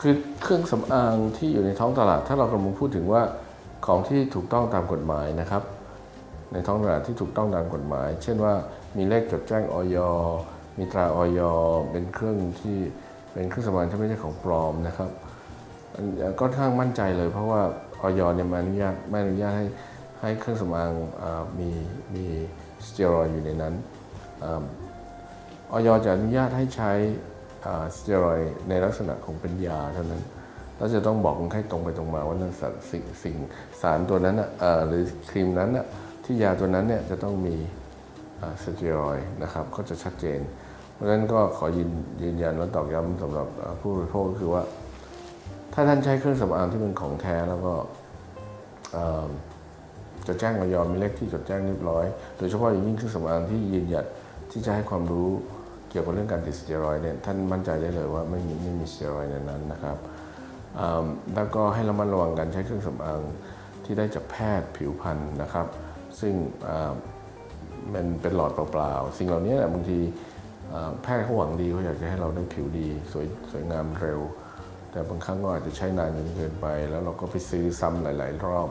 คือเครื่องสำอางที่อยู่ในท้องตลาด ถ้าเรากำลังพูดถึงว่าของที่ถูกต้องตามกฎหมายนะครับ ในท้องตลาดที่ถูกต้องตามกฎหมาย เช่นว่ามีเลขจดแจ้งออยมีตราออยเป็นเครื่องที่เป็นเครื่องสำอางที่ไม่ใช่ของปลอมนะครับก็ค่อนข้างมั่นใจเลย เพราะว่าออยเนี่ยไม่อนุญาตไม่อนุญาตให้ให้เครื่องสำอางอมีมีสเตียรอยอยู่ในนั้นอออยจะอนุญาตให้ใช้ สเตียรอยในลักษณะของเป็นยาเท่านั้นแล้วจะต้องบอกคนไข้ตรงไปตรงมาว่านั่นสารสิ่งสิ่งสารตัวนั้นหรือครีมนั้นที่ยาตัวนั้นเนี่ยจะต้องมีสเตียรอยนะครับก็จะชัดเจน เพราะฉะนั้นก็ขอยืนยืนยันและตอกย้ำสำหรับผู้บริโภคก็คือว่า ถ้าท่านใช้เครื่องสำอางที่เป็นของแท้แล้วก็จะแจ้งออยมีเลขที่จดแจ้งเรียบร้อย โดยเฉพาะอย่างยิ่งเครื่องสำอางที่ยืนยัดที่จะให้ความรู้ เกี่ยวกับเรื่องการติดสเตียรอยด์เนี่ยท่านมั่นใจได้เลยว่าไม่มีไม่มีสเตียรอยด์ในนั้นนะครับแล้วก็ให้ระมัดระวังการใช้เครื่องสำอางที่ได้จากแพทย์ผิวพรรณนะครับ ซึ่งมันเป็นหลอดเปล่าๆ สิ่งเหล่านี้แหละบางทีแพทย์เขาหวังดีเขาอยากจะให้เราได้ผิวดีสวยสวยงามเร็ว แต่บางครั้งก็อาจจะใช้นานจนเกินไป แล้วเราก็ไปซื้อซ้ำหลาย ๆ รอบ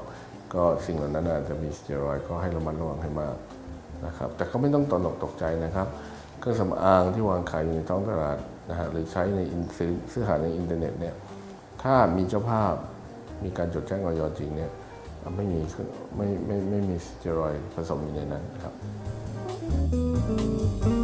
ก็สิ่งเหล่านั้นอาจจะมีสเตียรอยด์ก็ให้ระมัดระวังให้มากนะครับแต่ก็ไม่ต้องตระหนกตกใจนะครับ เครื่องสำอางที่วางขายอยู่ในท้องตลาดนะฮะหรือใช้ในอินซื้อซื้อขายในอินเทอร์เน็ตเนี่ยถ้ามีเจ้าภาพมีการจดแจ้งออยจริงเนี่ยไม่มีไม่ไม่ไม่มีสเตียรอยผสมอยู่ในนั้นครับ thank